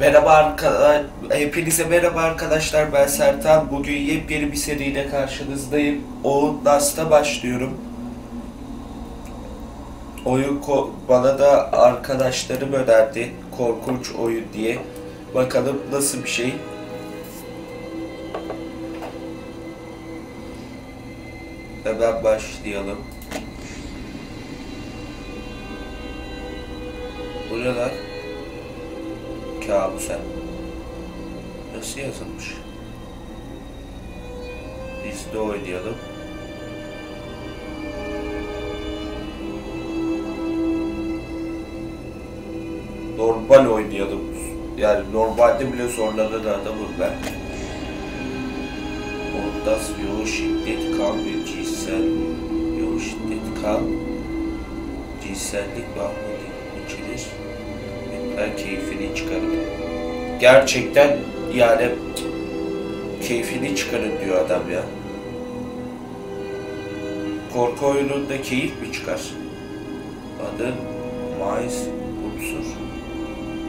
Merhaba arkadaşlar, hepinize merhaba arkadaşlar ben Sertan. Bugün yepyeni bir seriyle karşınızdayım. O Last'a başlıyorum. Oyun bana da arkadaşlarım önerdi. Korkunç oyun diye. Bakalım nasıl bir şey. Hemen başlayalım. Bu ne lan? Kabusa. Nasıl yazılmış? Biz de oynayalım. Normal oynayalım. Yani normalde bile zorlanan adamım ben. Ondas yoğun şiddet kan ve cinsel yoğun şiddet kan cinsellik bağımlılığı içerir ben keyfini çıkarın. Gerçekten yani keyfini çıkarın diyor adam ya. Korku oyununda keyif mi çıkar? Adı Miles Unsur.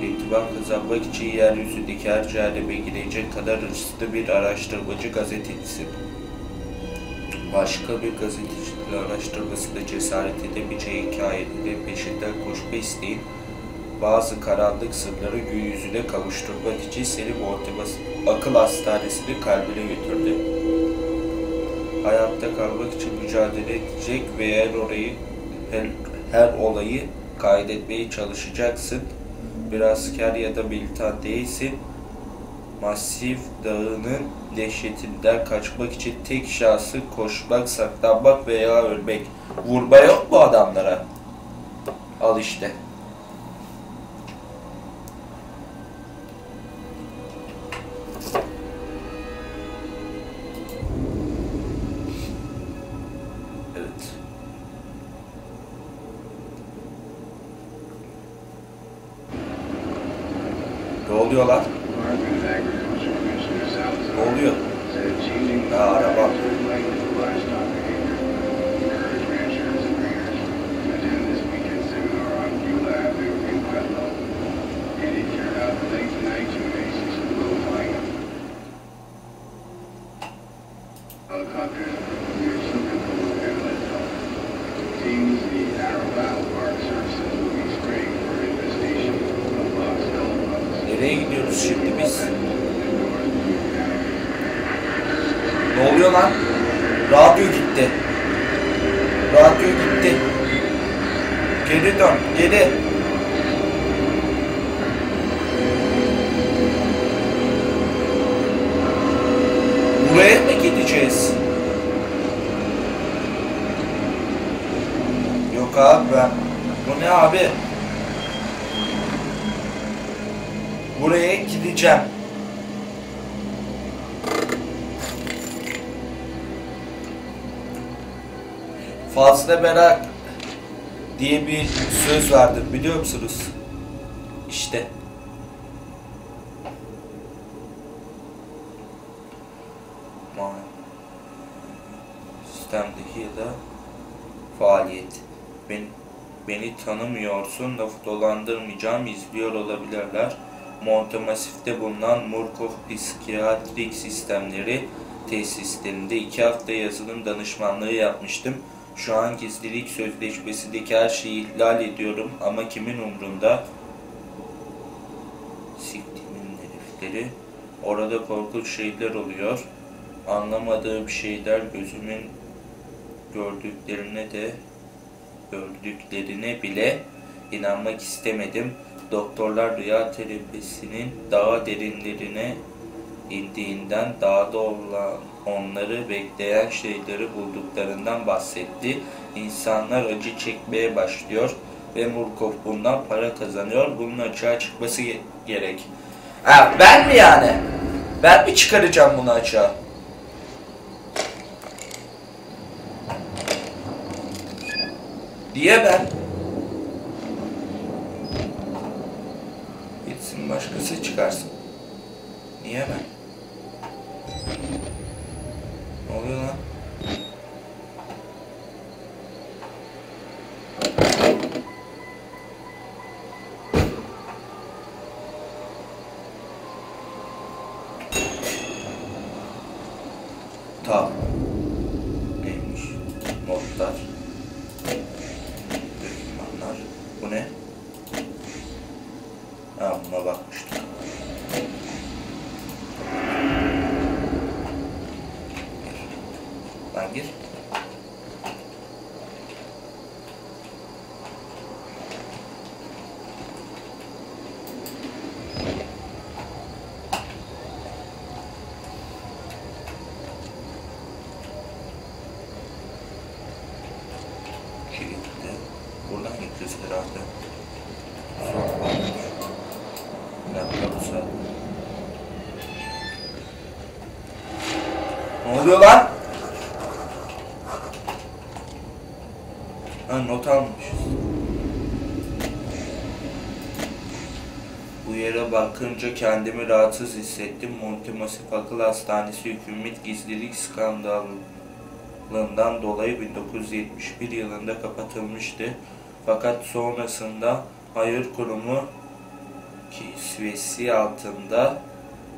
İtibar kazanmak için yeryüzündeki her cehenneme girecek kadar hırslı bir araştırmacı gazetecisin. Başka bir gazeteciyle araştırmasında cesaret edemeyeceği hikayeleri peşinden koşma isteğin bazı karanlık sırları gün yüzüne kavuşturmak için seni Mortimer akıl hastanesinin kalbine götürdü. Hayatta kalmak için mücadele edecek ve eğer orayı her, her olayı kaydetmeye çalışacaksın. Bir asker ya da militan değilsin. Masif dağının dehşetinden kaçmak için tek şansı koşmak, saklanmak veya ölmek. Vurma yok mu adamlara? Al işte. Nereye gidiyoruz şimdi biz? Ne oluyor lan? Radyo gitti. Radyo gitti. Geri dön, geri. Buraya mı gideceğiz? Yok abi ben. Bu ne abi? Buraya gideceğim. Fazla merak diye bir söz vardır biliyor musunuz? İşte. Sistemdeki ya da faaliyet. Ben, beni tanımıyorsun, lafı dolandırmayacağım, izliyor olabilirler. Montemasif'te bulunan Murkoff Psikiyatrik Sistemleri tesislerinde iki hafta yazılım danışmanlığı yapmıştım. Şu an gizlilik sözleşmesindeki her şeyi ihlal ediyorum ama kimin umrunda? Siktimin herifleri. Orada korkunç şeyler oluyor. Anlamadığım şeyler gözümün gördüklerine de gördüklerine bile inanmak istemedim. Doktorlar rüya terapisinin daha derinlerine indiğinden dağda olan onları bekleyen şeyleri bulduklarından bahsetti. İnsanlar acı çekmeye başlıyor ve Murkov bundan para kazanıyor. Bunun açığa çıkması ge- gerek. Ha, ben mi yani? Ben mi çıkaracağım bunu açığa? Diye ben. Başkası çıkarsın. Niye ben? Ne oluyor lan? Tab. Neymiş? Notlar. Dokümanlar. Bu ne? Ha buna bakmıştık. Gir. Lan gir. Kilitli. Buradan gideceğiz herhalde. Sonra varmış. Laptop saat. Ne oluyor lan? Ha not almışız. Bu yere bakınca kendimi rahatsız hissettim. Montemasif Akıl Hastanesi hükümet gizlilik skandalından dolayı 1971 yılında kapatılmıştı. Fakat sonrasında hayır kurumu kisvesi altında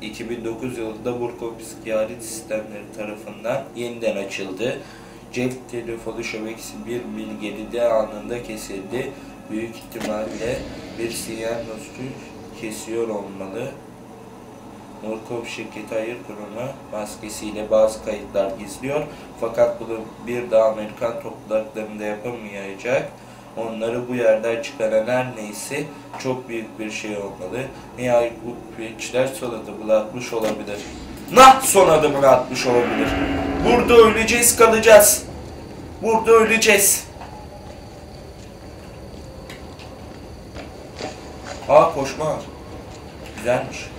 2009 yılında Burkov Psikiyatri Sistemleri tarafından yeniden açıldı. Cep telefonu şebekesi bir mil geride anında kesildi. Büyük ihtimalle bir sinyal nostu kesiyor olmalı. Murkov şirketi hayır kurumu maskesiyle bazı kayıtlar gizliyor. Fakat bunu bir daha Amerikan topluluklarında yapamayacak. Onları bu yerden çıkaran her neyse çok büyük bir şey olmalı. Nihayet bu bekçiler son adımını atmış olabilir. Nah son adımını atmış olabilir. Burada öleceğiz kalacağız. Burada öleceğiz. Aa koşma. Güzelmiş.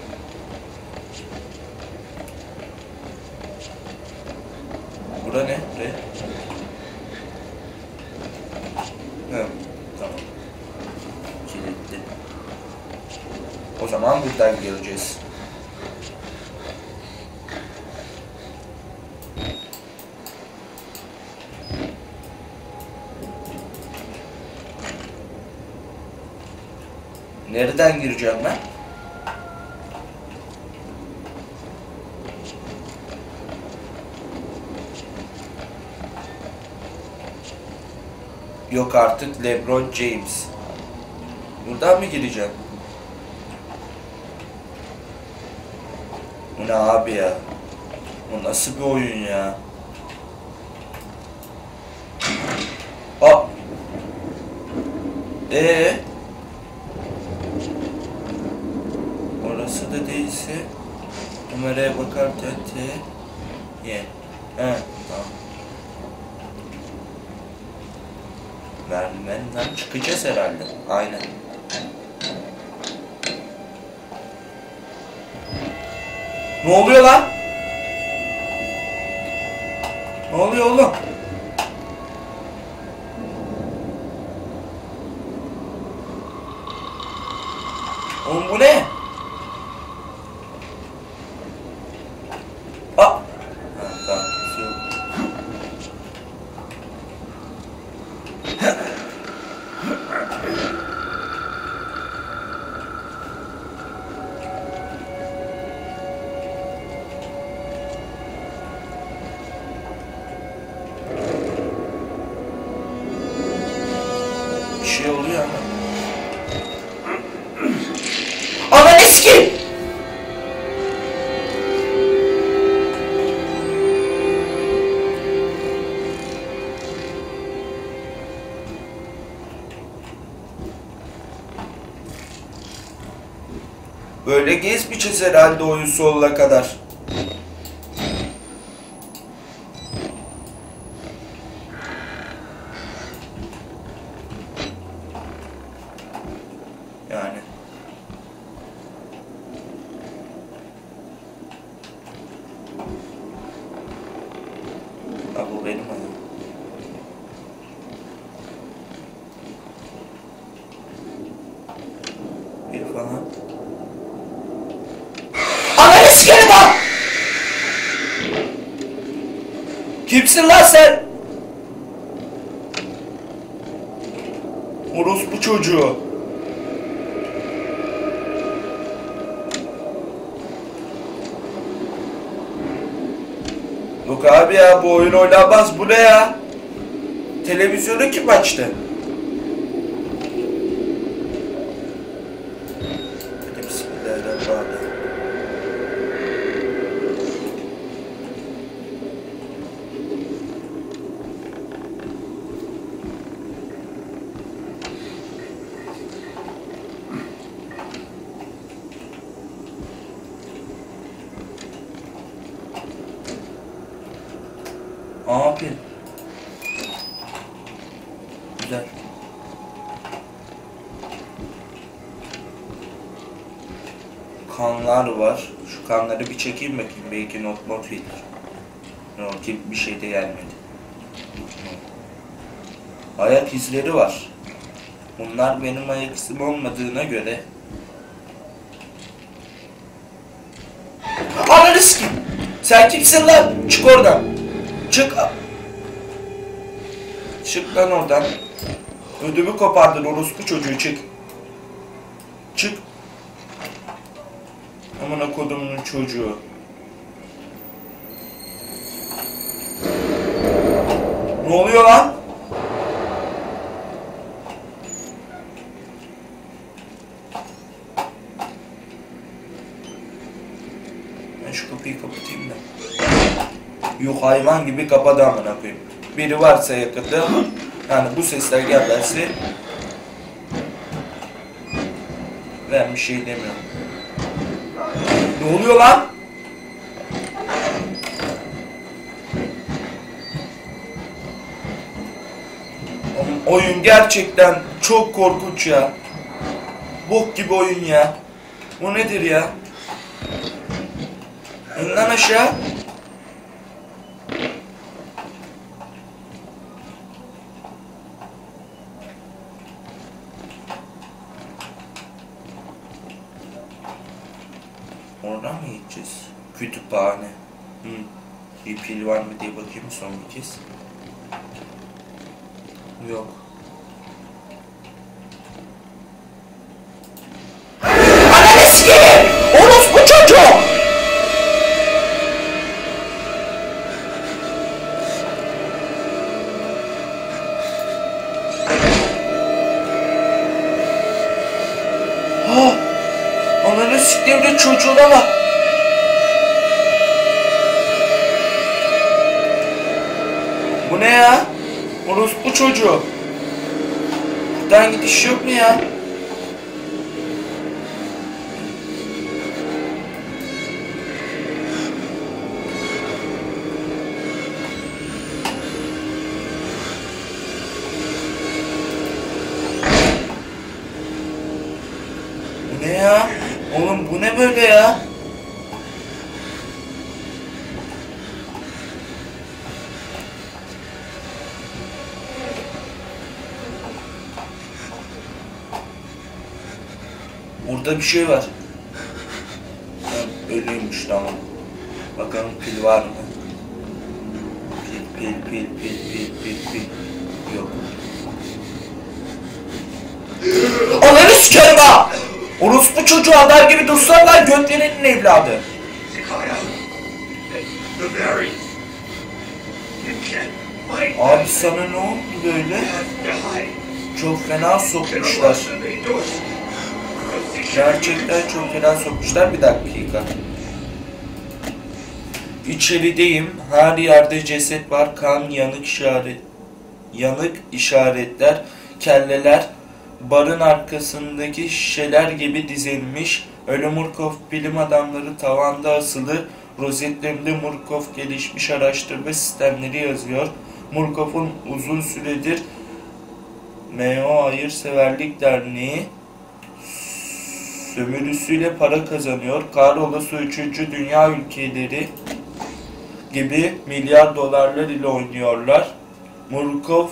Bura ne? Ne? Hı, tamam. Kilitli. O zaman buradan geleceğiz. Nereden gireceğim ben? Yok artık LeBron James. Buradan mı gireceğim? Bu ne abi ya? Bu nasıl bir oyun ya? Aa! Ee? Bakar TT ye. He tamam. Merdivenden çıkacağız herhalde. Aynen. Ne oluyor lan? Ne oluyor oğlum? Oğlum bu ne? Böyle gezmeyeceğiz herhalde oyun sonuna kadar. Kimsin lan sen? Orospu çocuğu. Yok abi ya bu oyun oynanmaz. Bu ne ya? Televizyonu kim açtı? Kanlar var. Şu kanları bir çekeyim bakayım. Belki not not gelir. Yok ki bir şey de gelmedi. Ayak izleri var. Bunlar benim ayak izim olmadığına göre. Ananı sikeyim. Sen kimsin lan? Çık oradan. Çık. Çık lan oradan. Ödümü kopardın orospu çocuğu çık. Çık. Amına kodumunun çocuğu. Ne oluyor lan? Ben şu kapıyı kapatayım da. Yok hayvan gibi kapadı amına koyayım. Biri varsa yakında yani bu sesler gelmezse ben bir şey demiyorum. Ne oluyor lan? Oyun gerçekten çok korkunç ya. Bok gibi oyun ya. Bu nedir ya? İn lan aşağı. Oradan mı gideceğiz? Kütüphane. Hı. Bir pil var mı diye bakayım son bir kez. Yok. Burada bir şey var. Ölüymüş tamam. Bakalım pil var mı? Pil pil pil pil pil pil pil. Yok. Ananı sikerim ha! Orospu çocuğu adar gibi dursan lan götlerinin evladı. Abi sana ne oldu böyle? Çok fena sokmuşlar. Gerçekten çok fena sokmuşlar. Bir dakika. İçerideyim. Her yerde ceset var. Kan, yanık işaret, yanık işaretler, kelleler, barın arkasındaki şişeler gibi dizilmiş. Ölü Murkoff bilim adamları tavanda asılı. Rozetlerinde Murkoff gelişmiş araştırma sistemleri yazıyor. Murkoff'un uzun süredir MO Hayırseverlik Derneği sömürüsüyle para kazanıyor. Kahrolası 3. Dünya ülkeleri gibi milyar dolarlar ile oynuyorlar. Murkov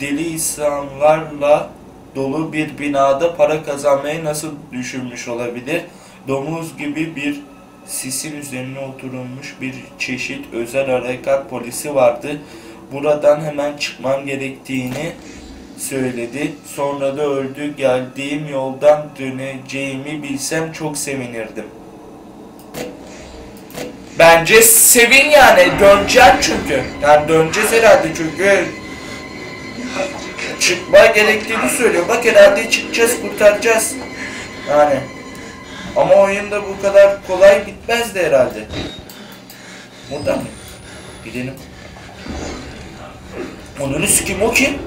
deli insanlarla dolu bir binada para kazanmayı nasıl düşünmüş olabilir? Domuz gibi bir sisin üzerine oturulmuş bir çeşit özel harekat polisi vardı. Buradan hemen çıkmam gerektiğini söyledi. Sonra da öldü. Geldiğim yoldan döneceğimi bilsem çok sevinirdim. Bence sevin yani döneceksin çünkü. Yani döneceğiz herhalde çünkü çıkma gerektiğini söylüyor. Bak herhalde çıkacağız kurtaracağız. Yani ama oyunda bu kadar kolay bitmezdi herhalde. Burada mı? Gidelim. Onun kim o kim?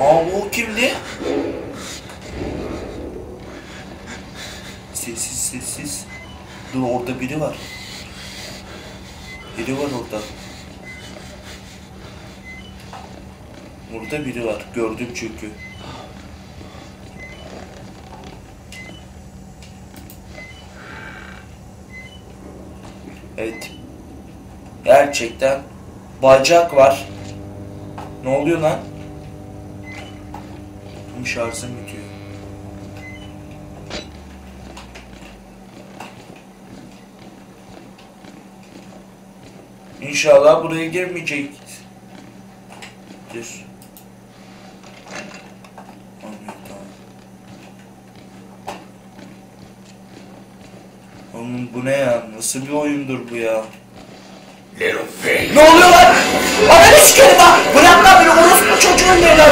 Aa bu kimdi? Sessiz sessiz. Dur orada biri var. Biri var orada. Burada biri var. Gördüm çünkü. Evet. Gerçekten bacak var. Ne oluyor lan? Tüm şarjım bitiyor. İnşallah buraya girmeyecek. Dur. Anladım, tamam. Oğlum bu ne ya? Nasıl bir oyundur bu ya? Ne oluyor lan? Ananı sikerim lan! Bırak lan beni orospu çocuğun ne lan?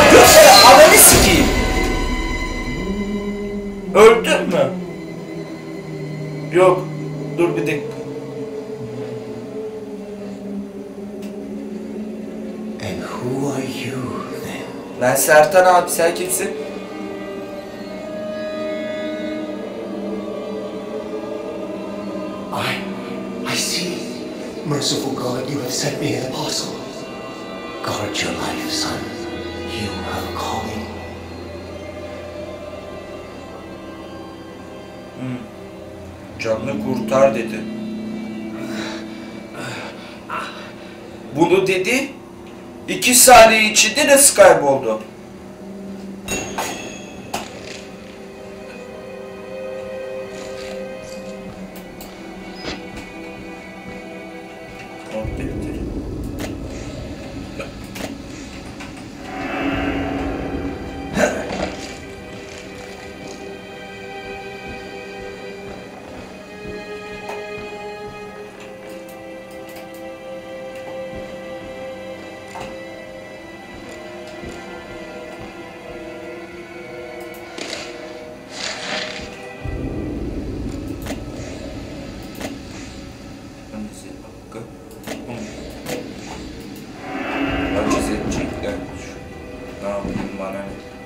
Ananı sikeyim. Yok. Dur bir dakika. And who are you then? Ben Sertan abi sen kimsin? I, I see. Merciful God, you have sent me an apostle. Guard your life, son. You have a calling. Canını kurtar dedi. Bunu dedi. iki saniye içinde nasıl kayboldu? Bana ne?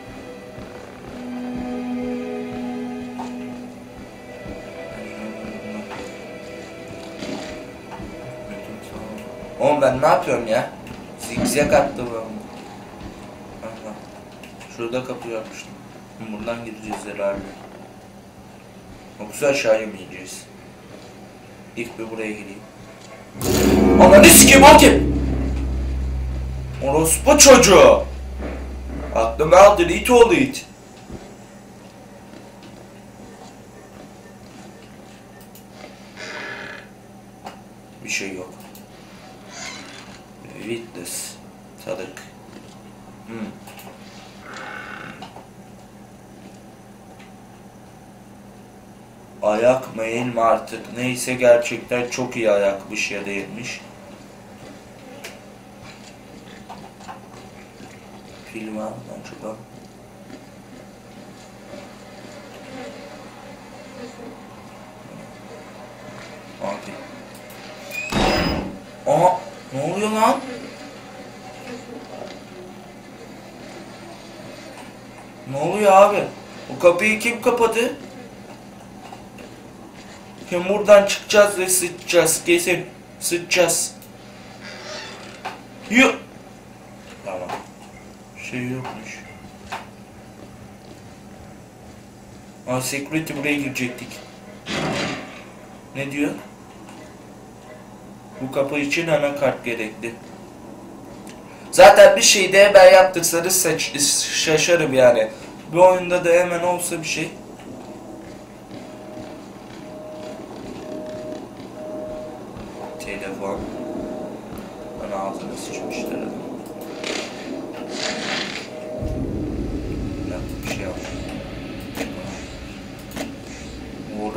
Oğlum ben ne yapıyorum ya? Zigzag attı bu. Şurada kapı yapmıştım. Buradan gideceğiz herhalde. Yoksa aşağıya mı ineceğiz? İlk bir buraya gireyim. Ananı sikeyim o kim? Orospu çocuğu. Aklımı aldın it oğlu it. Bir şey yok. Witness. Tanık. Hmm. Ayak mı mi artık neyse gerçekten çok iyi ayakmış ya değilmiş. Var mı acaba? Abi. Aa ne oluyor lan? Ne oluyor abi? Bu kapıyı kim kapadı? Şimdi buradan çıkacağız ve sıçacağız. Kesin sıçacağız. Yok. Şey yokmuş. Aa security buraya girecektik. Ne diyor? Bu kapı için anakart gerekli. Zaten bir şeyi de ben yaptırsanız şaşarım yani. Bir oyunda da hemen olsa bir şey.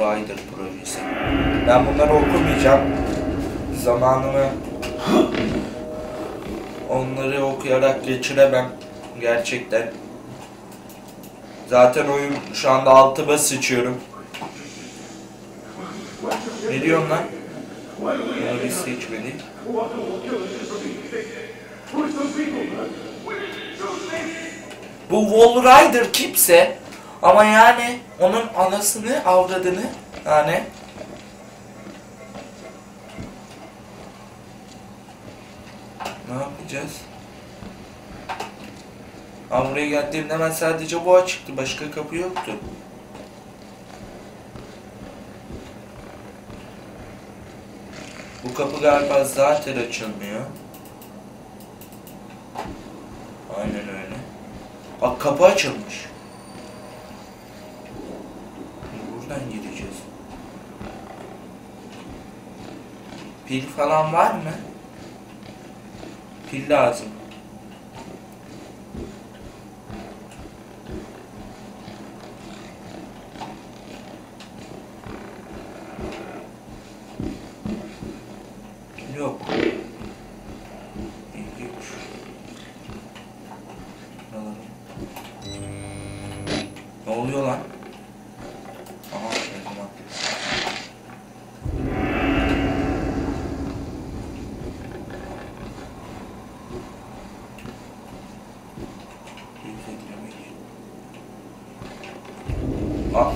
Bir. Rider projesi. Ben bunları okumayacağım. Zamanımı onları okuyarak geçiremem. Gerçekten. Zaten oyun şu anda altıma sıçıyorum. Ne diyorsun lan? Bunu biz seçmedik. Bu Wall Rider kimse ama yani onun anasını avradını yani ne yapacağız? Ama buraya geldiğimde hemen sadece bu açıktı. Başka kapı yoktu. Bu kapı galiba zaten açılmıyor. Aynen öyle. Bak kapı açılmış. Buradan gireceğiz. Pil falan var mı? Pil lazım. Yok. Ne oluyor lan? Aha, o zaman. Ah.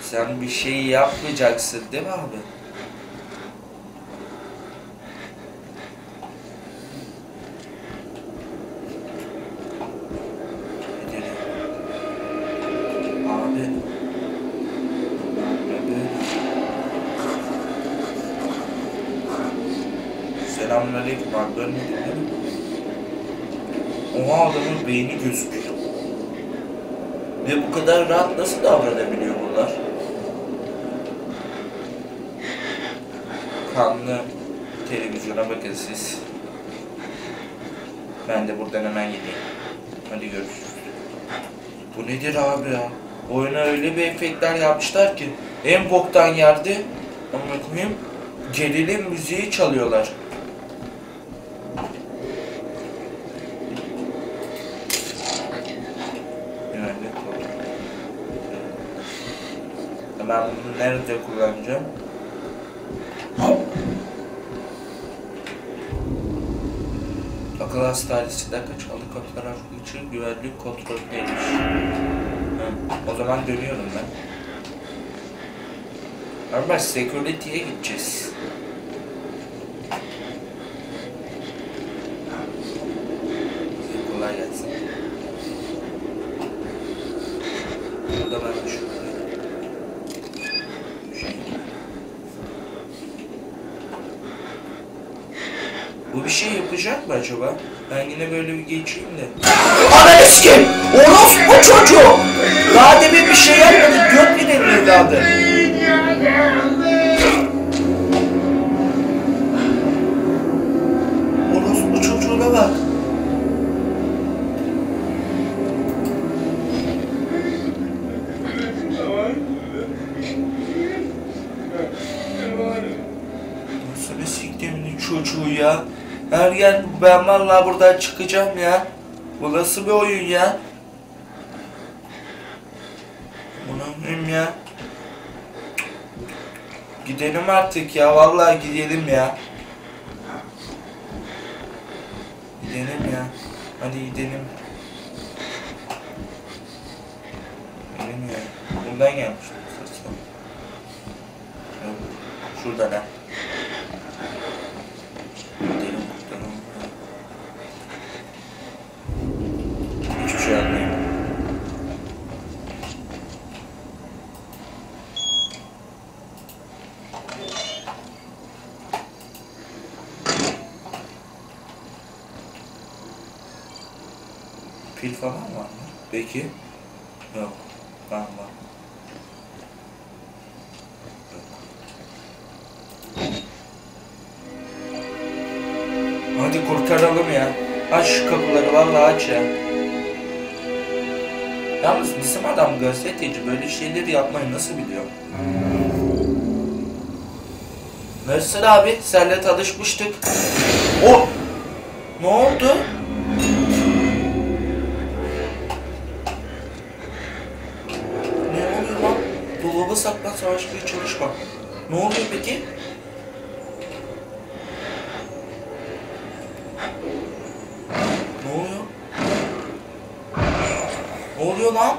Sen bir şey yapmayacaksın değil mi abi? Selamünaleyküm abi. Görmedin değil beyni gözüküyor. Ve bu kadar rahat nasıl davranabiliyor bunlar? Kanlı televizyona bakın siz. Ben de buradan hemen gideyim. Hadi görüşürüz. Bu nedir abi ya? Oyuna öyle bir efektler yapmışlar ki en boktan yerde ama koyayım gerilim müziği çalıyorlar. Ben bunu nerede kullanacağım? Akıl hastanesinden kaçalı fotoğraf için güvenlik kontrolündeymiş. O zaman dönüyorum ben. Ama security'ye gideceğiz. Kolay gelsin. Burada ben de şurada. Şey. Bu bir şey yapacak mı acaba? Ben yine böyle bir geçeyim de. Ananı sikeyim! Orospu çocuğu! Daha demin bir şey yapmadı. Göt bir evladı. Ben vallahi buradan çıkacağım ya. Bu nasıl bir oyun ya? Ulan ya. Gidelim artık ya vallahi gidelim ya. Gidelim ya. Hadi gidelim. Gidelim ya. Buradan. Yok, Şuradan ha. Gidelim buradan. Hiçbir şey anlayamadım. Pil falan var mı? Peki. Yok. Yok. Hadi kurtaralım ya. Aç şu kapıları vallahi aç ya. Yalnız bizim adam gazeteci böyle şeyleri yapmayı nasıl biliyor? Nasılsın abi? Senle tanışmıştık. O! Ne oldu? Saklan savaşmaya çalışma. Ne oluyor peki? Ne oluyor? Ne oluyor lan?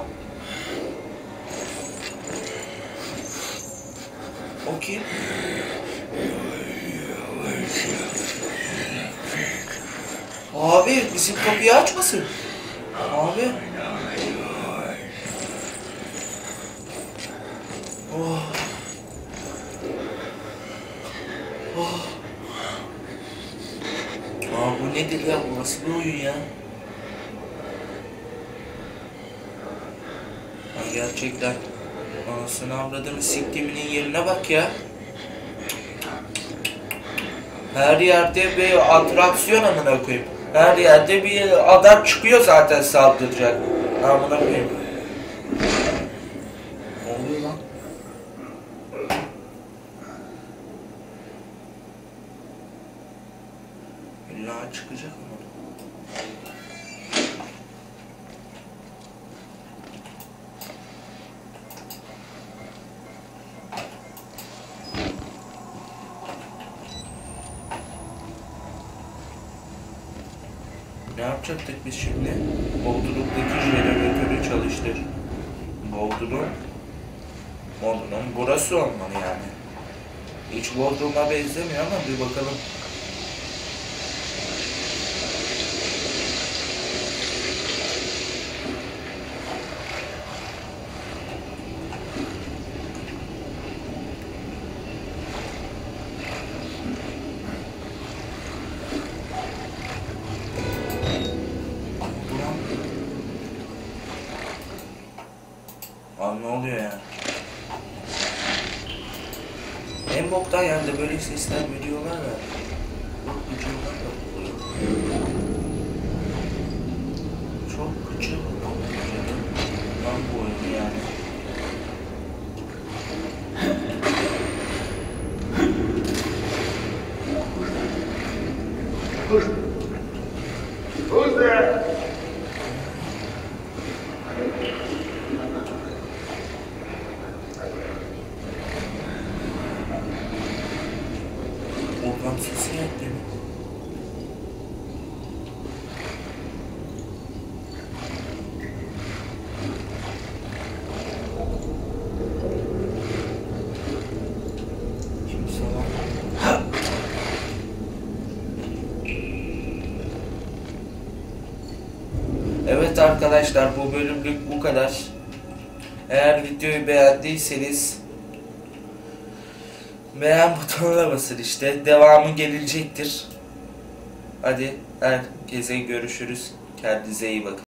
O kim? Abi bizim kapıyı açmasın. Abi. Oh. Oh. Aa bu nedir ya? Bu nasıl bir oyun ya? Ha, gerçekten. Anasını avradını siktiminin yerine bak ya. Her yerde bir atraksiyon amına koyayım. Her yerde bir adam çıkıyor zaten saldıracak. Amına koyayım. Ne yapacaktık biz şimdi? Bodrum'daki jeneratörü çalıştır. Bodrum? Bodrum burası olmalı yani. Hiç Bodrum'a benzemiyor ama bir bakalım. Bodrum. Abi ne oluyor ya? En boktan yerde böyle sesler veriyorlar da. Çok gıcırlar da. Çok gıcır Lan bu oyun yani. Who's there? Organ sesi geldi. Kimse var. Evet arkadaşlar bu bölümlük bu kadar. Eğer videoyu beğendiyseniz beğen butonuna basın işte. Devamı gelecektir. Hadi herkese görüşürüz. Kendinize iyi bakın.